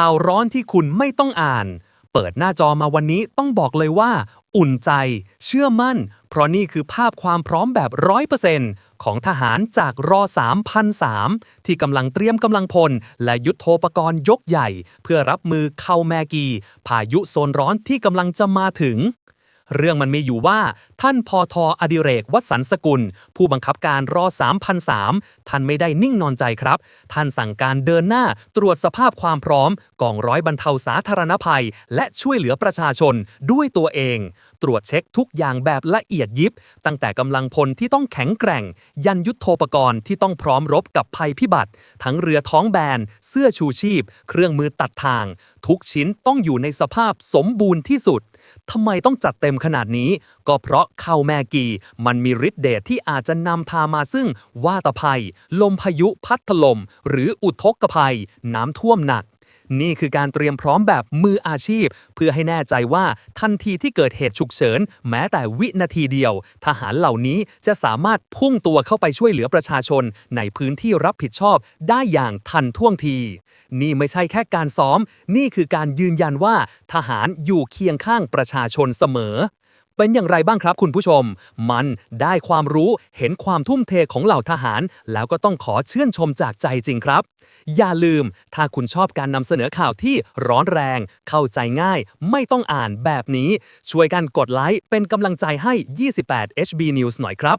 ข่าวร้อนที่คุณไม่ต้องอ่าน เปิดหน้าจอมาวันนี้ต้องบอกเลยว่า อุ่นใจ เชื่อมั่น เพราะนี่คือภาพความพร้อมแบบร้อยเปอร์เซ็นต์ของทหารจากรอ3,003ที่กำลังเตรียมกำลังพล และยุทโธปกรณ์ยกใหญ่ เพื่อรับมือเข้าแมกี พายุโซนร้อนที่กำลังจะมาถึง เรื่องมันมีอยู่ว่า ท่านพอทออดิเรกวัสันสกุล ผู้บังคับการรอ3,003 ท่านไม่ได้นิ่งนอนใจครับ ท่านสั่งการเดินหน้าตรวจสภาพความพร้อมกองร้อยบรรเทาสาธารณภัย และช่วยเหลือประชาชนด้วยตัวเอง ตรวจเช็คทุกอย่างแบบละเอียดยิบ ตั้งแต่กำลังพลที่ต้องแข็งแกร่ง ยันยุทธโธปกรณ์ที่ต้องพร้อมรบกับภัยพิบัติ ทั้งเรือท้องแบน เสื้อชูชีพ เครื่องมือตัดทาง ทุกชิ้นต้องอยู่ในสภาพสมบูรณ์ที่สุด ทำไมต้องจัดเต็มขนาดนี้ ก็เพราะข้าวแม่กี มันมีฤทธิ์เดชที่อาจจะนำพามาซึ่งวาตภัย ลมพายุพัดถล่มหรืออุทกภัย น้ำท่วมหนัก นี่คือการเตรียมพร้อมแบบมืออาชีพ เพื่อให้แน่ใจว่าทันทีที่เกิดเหตุฉุกเฉิน แม้แต่วินาทีเดียว ทหารเหล่านี้จะสามารถพุ่งตัวเข้าไปช่วยเหลือประชาชน ในพื้นที่รับผิดชอบได้อย่างทันท่วงที นี่ไม่ใช่แค่การซ้อม นี่คือการยืนยันว่า ทหารอยู่เคียงข้างประชาชนเสมอ เป็นอย่างไรบ้างครับคุณผู้ชม มันได้ความรู้เห็นความทุ่มเทของเหล่าทหาร แล้วก็ต้องขอชื่นชมจากใจจริงครับ อย่าลืม ถ้าคุณชอบการนำเสนอข่าวที่ร้อนแรง เข้าใจง่าย ไม่ต้องอ่านแบบนี้ ช่วยกันกดไลค์เป็นกำลังใจให้ 28 HB News หน่อยครับ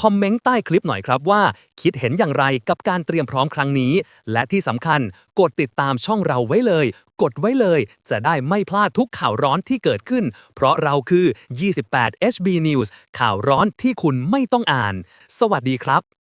คอมเมนต์ใต้คลิปหน่อยครับว่า คิดเห็นอย่างไรกับการเตรียมพร้อมครั้งนี้ และที่สำคัญกดติดตามช่องเราไว้เลย กดไว้เลย จะได้ไม่พลาดทุกข่าวร้อนที่เกิดขึ้น เพราะเราคือ 28 HB News ข่าวร้อนที่คุณไม่ต้องอ่าน สวัสดีครับ